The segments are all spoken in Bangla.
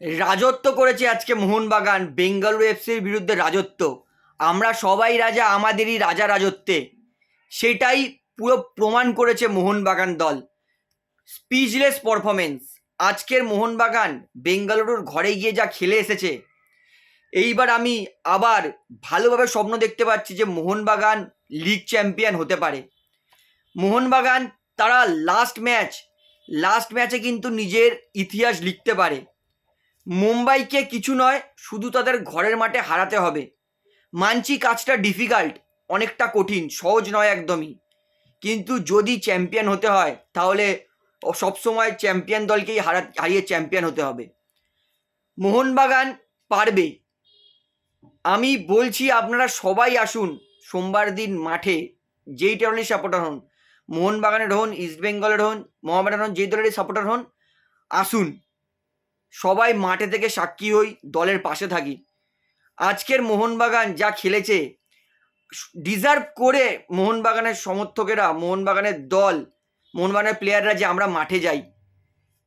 রাজত্ব করেছে আজকে মোহনবাগান, বেঙ্গালুরু এফসির বিরুদ্ধে রাজত্ব। আমরা সবাই রাজা, আমাদেরই রাজা রাজত্বে। সেটাই পুরো প্রমাণ করেছে মোহনবাগান দল। স্পিচলেস পারফরমেন্স আজকের মোহনবাগান বেঙ্গালুরুর ঘরে গিয়ে যা খেলে এসেছে। এইবার আমি আবার ভালোভাবে স্বপ্ন দেখতে পাচ্ছি যে মোহনবাগান লিগ চ্যাম্পিয়ন হতে পারে। মোহনবাগান তারা লাস্ট ম্যাচ লাস্ট ম্যাচে কিন্তু নিজের ইতিহাস লিখতে পারে। মুম্বাইকে কিছু নয়, শুধু তাদের ঘরের মাঠে হারাতে হবে। মানছি কাজটা ডিফিকাল্ট অনেকটা কঠিন, সহজ নয় একদমই। কিন্তু যদি চ্যাম্পিয়ন হতে হয়, তাহলে সবসময় চ্যাম্পিয়ন দলকেই হারা, হারিয়ে চ্যাম্পিয়ন হতে হবে। মোহনবাগান পারবে। আমি বলছি আপনারা সবাই আসুন, সোমবার দিন মাঠে, যেই দলেরই সাপোর্টার হন, মোহনবাগানের হন ইস্টবেঙ্গলের হন, মোহামেডান হন, যেই দলেরই সাপোর্টার হন, আসুন। সবাই মাঠে থেকে সাক্ষী হই, দলের পাশে থাকি। আজকের মোহনবাগান যা খেলেছে ডিজার্ভ করে মোহনবাগানের সমর্থকেরা, মোহনবাগানের দল, মোহনবাগানের প্লেয়াররা যে আমরা মাঠে যাই।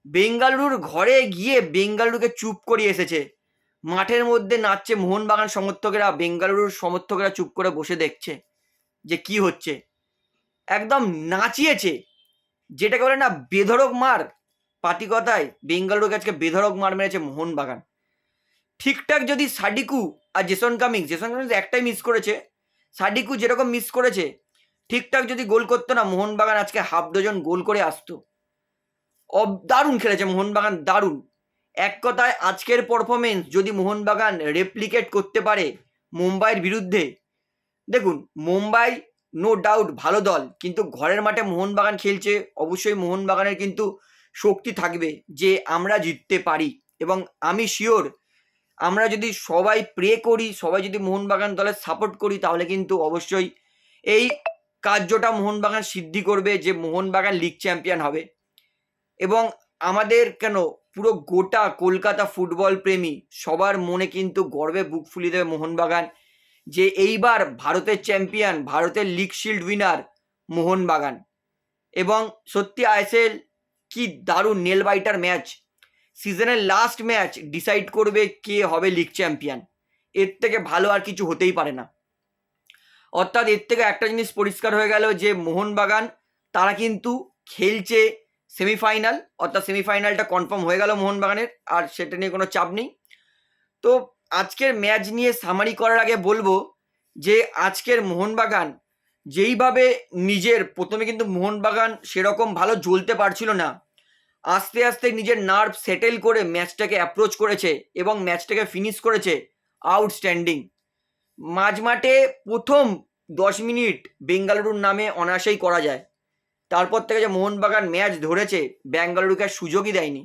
বেঙ্গালুরুর ঘরে গিয়ে বেঙ্গালুরুকে চুপ করিয়ে এসেছে। মাঠের মধ্যে নাচছে মোহনবাগান সমর্থকেরা, বেঙ্গালুরুর সমর্থকেরা চুপ করে বসে দেখছে যে কি হচ্ছে। একদম নাচিয়েছে, যেটাকে বলে না, বেধড়ক মার। পাতি কথায় বেঙ্গালুরুকে আজকে বেধড়ক মার মেরেছে মোহনবাগান। ঠিকঠাক যদি সাডিকু আর জেসন কামিংস জেসন কামিংস একটাই মিস করেছে সাডিকু যেরকম মিস করেছে, ঠিকঠাক যদি গোল করতো না, মোহনবাগান আজকে হাফ ডজন গোল করে আসতো। অব, দারুণ খেলেছে মোহনবাগান, দারুণ। এক কথায় আজকের পারফরমেন্স যদি মোহনবাগান রেপ্লিকেট করতে পারে মুম্বাইয়ের বিরুদ্ধে, দেখুন, মুম্বাই নো ডাউট ভালো দল, কিন্তু ঘরের মাঠে মোহনবাগান খেলছে, অবশ্যই মোহনবাগানের কিন্তু শক্তি থাকবে যে আমরা জিততে পারি। এবং আমি শিওর আমরা যদি সবাই প্রে করি, সবাই যদি মোহনবাগান দলের সাপোর্ট করি, তাহলে কিন্তু অবশ্যই এই কার্যটা মোহনবাগান সিদ্ধি করবে যে মোহনবাগান লিগ চ্যাম্পিয়ন হবে। এবং আমাদের কেন পুরো গোটা কলকাতা ফুটবল প্রেমী সবার মনে কিন্তু গর্বে বুক ফুলিয়ে দেবে মোহনবাগান যে এইবার ভারতের চ্যাম্পিয়ন ভারতের লিগ শিল্ড উইনার মোহনবাগান। এবং সত্যি আইএসএল কি দারুণ নেল বাইটার ম্যাচ। সিজনের লাস্ট ম্যাচ ডিসাইড করবে কে হবে লিগ চ্যাম্পিয়ন এর থেকে ভালো আর কিছু হতেই পারে না। অর্থাৎ এর থেকে একটা জিনিস পরিষ্কার হয়ে গেল যে, মোহনবাগান, তারা কিন্তু খেলছে সেমিফাইনাল অর্থাৎ সেমিফাইনালটা কনফার্ম হয়ে গেল মোহনবাগানের, আর সেটা নিয়ে কোনো চাপ নেই। তো আজকের ম্যাচ নিয়ে সামারি করার আগে বলব যে, আজকের মোহনবাগান যেইভাবে নিজের, প্রথমে কিন্তু মোহনবাগান সেরকম ভালো জ্বলতে পারছিল না, আস্তে আস্তে নিজের নার্ভ সেটেল করে ম্যাচটাকে অ্যাপ্রোচ করেছে এবং ম্যাচটাকে ফিনিশ করেছে আউটস্ট্যান্ডিং মাঝমাঠে প্রথম দশ মিনিট বেঙ্গালুরুর নামে অনায়াসেই করা যায়। তারপর থেকে যে মোহনবাগান ম্যাচ ধরেছে বেঙ্গালুরুকে সুযোগই দেয়নি।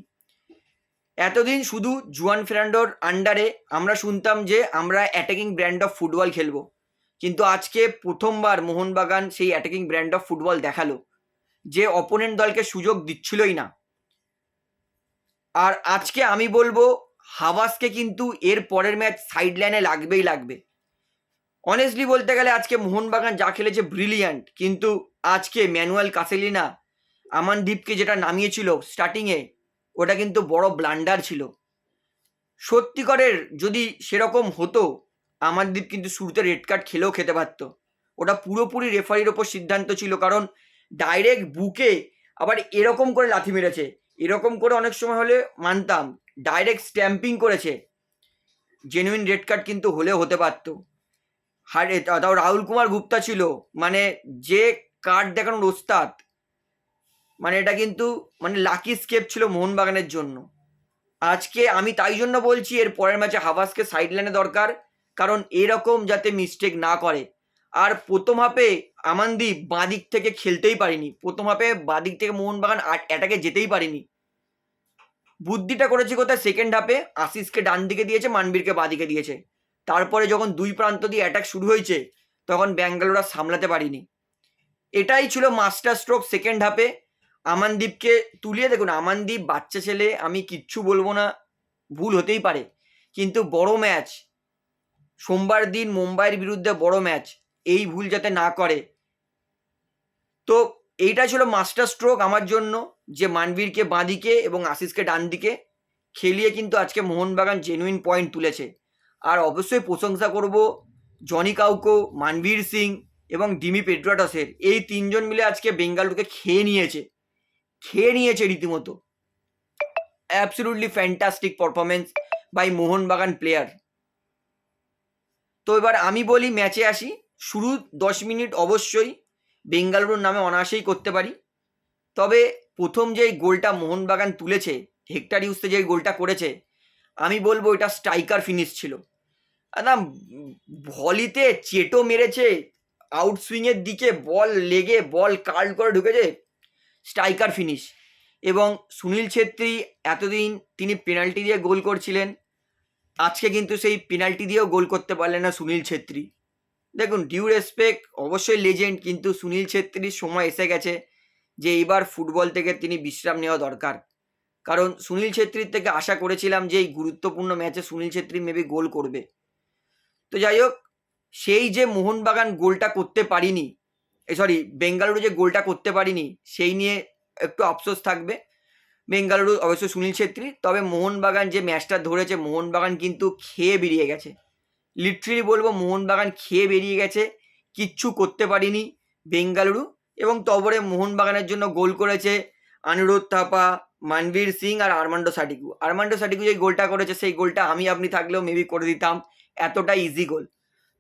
এতদিন শুধু জুয়ান ফেরান্ডোর আন্ডারে আমরা শুনতাম যে আমরা অ্যাটাকিং ব্র্যান্ড অফ ফুটবল খেলব। কিন্তু আজকে প্রথমবার মোহনবাগান সেই অ্যাটাকিং ব্র্যান্ড অফ ফুটবল দেখাল, যে অপোনেন্ট দলকে সুযোগ দিচ্ছিলই না। আর আজকে আমি বলব হাওয়াসকে কিন্তু এর পরের ম্যাচ সাইড লাইনে লাগবেই লাগবে। অনেস্টলি বলতে গেলে আজকে মোহনবাগান যা খেলেছে ব্রিলিয়ান্ট কিন্তু আজকে ম্যানুয়াল কাসেলিনা, আমানদীপকে যেটা নামিয়েছিল স্টার্টিংয়ে ওটা কিন্তু বড় ব্লান্ডার ছিল। সত্যিকারের যদি সেরকম হতো আমানদীপ কিন্তু শুরুতে রেড কার্ড খেলেও খেতে পারত। ওটা পুরোপুরি রেফারির ওপর সিদ্ধান্ত ছিল, কারণ ডাইরেক্ট বুকে আবার এরকম করে লাথি মেরেছে। এরকম করে অনেক সময় হলে মানতাম ডাইরেক্ট স্ট্যাম্পিং করেছে। জেনুইন রেড কার্ড কিন্তু হলেও হতে পারতো। হার তাও রাহুল কুমার গুপ্তা ছিল মানে যে কার্ড দেখানোর ওস্তাদ মানে এটা কিন্তু মানে লাকি স্কেপ ছিল মোহনবাগানের জন্য। আজকে আমি তাই জন্য বলছি, এর পরের ম্যাচে হাভাসকে সাইড লাইনে দরকার। কারণ এরকম যাতে মিস্টেক না করে। আর প্রথম হাফে আমানদীপ বাঁদিক থেকে খেলতেই পারিনি। প্রথম হাফে বাঁদিক থেকে মোহনবাগান অ্যাটাকে যেতেই পারিনি। বুদ্ধিটা করেছে কোথায়? সেকেন্ড হাফে আশিসকে ডান দিকে দিয়েছে, মানবীরকে বাঁদিকে দিয়েছে। তারপরে যখন দুই প্রান্ত দিয়ে অ্যাটাক শুরু হয়েছে, তখন ব্যাঙ্গালোর সামলাতে পারিনি। এটাই ছিল মাস্টার স্ট্রোক সেকেন্ড হাফে আমানদীপকে তুলিয়ে দেখুন, আমানদীপ বাচ্চা ছেলে, আমি কিচ্ছু বলব না, ভুল হতেই পারে। কিন্তু বড় ম্যাচ সোমবার দিন মুম্বাইয়ের বিরুদ্ধে বড় ম্যাচ। এই ভুল যাতে না করে। তো এইটা ছিল মাস্টার স্ট্রোক আমার জন্য, যে মানবীরকে বাঁ দিকে এবং আশিসকে ডান দিকে খেলিয়ে কিন্তু আজকে মোহনবাগান জেনুইন পয়েন্ট তুলেছে। আর অবশ্যই প্রশংসা করব জনি কাউকো, মানবীর সিং এবং ডিমি পেট্রাটসের এই তিনজন মিলে আজকে বেঙ্গালুরুকে খেয়ে নিয়েছে। খেয়ে নিয়েছে রীতিমতো। Absolutely fantastic performance by Mohun Bagan player তো এবার আমি বলি ম্যাচে আসি। শুরু দশ মিনিট অবশ্যই বেঙ্গালুরুর নামে অনায়াসেই করতে পারি। তবে প্রথম যেই গোলটা মোহনবাগান তুলেছে, হেক্টার ইউসে যে গোলটা করেছে, আমি বলব এটা স্ট্রাইকার ফিনিশ ছিল। না, ভলিতে চেটো মেরেছে আউট সুইংয়ের দিকে বল লেগে বল কার্ল করে ঢুকেছে, স্ট্রাইকার ফিনিশ এবং সুনীল ছেত্রী এতদিন তিনি পেনাল্টি দিয়ে গোল করছিলেন। আজকে কিন্তু সেই পেনাল্টি দিয়েও গোল করতে পারলেন না সুনীল ছেত্রী। দেখুন ডিউ রেসপেক্ট অবশ্যই লেজেন্ড কিন্তু সুনীল ছেত্রীর সময় এসে গেছে যে এইবার ফুটবল থেকে তিনি বিশ্রাম নেওয়া দরকার। কারণ সুনীল ছেত্রীর থেকে আশা করেছিলাম যে এই গুরুত্বপূর্ণ ম্যাচে সুনীল ছেত্রী মেবি গোল করবে। তো যাই হোক, সেই যে মোহনবাগান গোলটা করতে পারিনি সরি বেঙ্গালুরু যে গোলটা করতে পারিনি, সেই নিয়ে একটু আফসোস থাকবে। বেঙ্গালুরু, অবশ্য সুনীল ছেত্রী, তবে মোহনবাগান যে ম্যাচটা ধরেছে, মোহনবাগান কিন্তু খেয়ে বেরিয়ে গেছে। লিটারেলি বলব, মোহনবাগান খেয়ে বেরিয়ে গেছে, কিচ্ছু করতে পারিনি বেঙ্গালুরু এবং তবরে মোহনবাগানের জন্য গোল করেছে আনিরুদ্ধ থাপা, মানবীর সিং আর আরমান্ডো সাটিকু আরমান্ডো সাটিকু যে গোলটা করেছে, সেই গোলটা আমি আপনি থাকলেও মেবি করে দিতাম, এতটা ইজি গোল।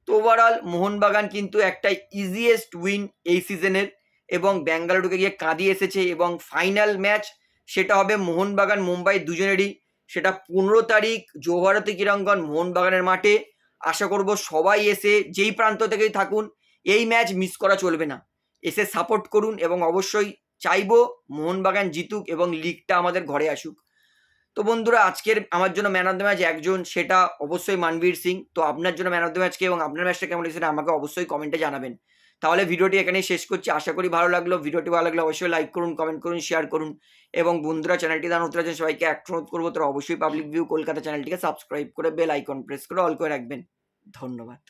তো ওভারঅল মোহনবাগান কিন্তু একটা ইজিয়েস্ট উইন এই সিজনের এবং বেঙ্গালুরুকে গিয়ে কাঁদিয়ে এসেছে এবং ফাইনাল ম্যাচ সেটা হবে মোহনবাগান, মুম্বাই দুজনেরই। সেটা পনেরো তারিখ জৌভারতী ক্রীড়াঙ্গন মোহনবাগানের মাঠে। আশা করব সবাই এসে যেই প্রান্ত থেকেই থাকুন, এই ম্যাচ মিস করা চলবে না। এসে সাপোর্ট করুন এবং অবশ্যই চাইব মোহনবাগান জিতুক এবং লিগটা আমাদের ঘরে আসুক। তো বন্ধুরা, আজকের আমার জন্য ম্যান অফ দ্য ম্যাচ একজন, সেটা অবশ্যই মানবীর সিং। তো আপনার জন্য ম্যান অফ দ্য ম্যাচকে এবং আপনার ম্যাচটা কেমন লেগেছে আমাকে অবশ্যই কমেন্টে জানাবেন। তাহলে ভিডিওটি এখানেই শেষ করছি। আশা করি ভালো লাগল। ভিডিওটি ভালো লাগলে অবশ্যই লাইক করুন কমেন্ট করুন শেয়ার করুন এবং বন্ধুরা চ্যানেলটি দান উত্তর আছেন সবাইকে এক অনুরোধ করব, তারা অবশ্যই পাবলিক ভিউ কলকাতা চ্যানেলটিকে সাবস্ক্রাইব করে বেল আইকন প্রেস করে অল করে রাখবেন। ধন্যবাদ।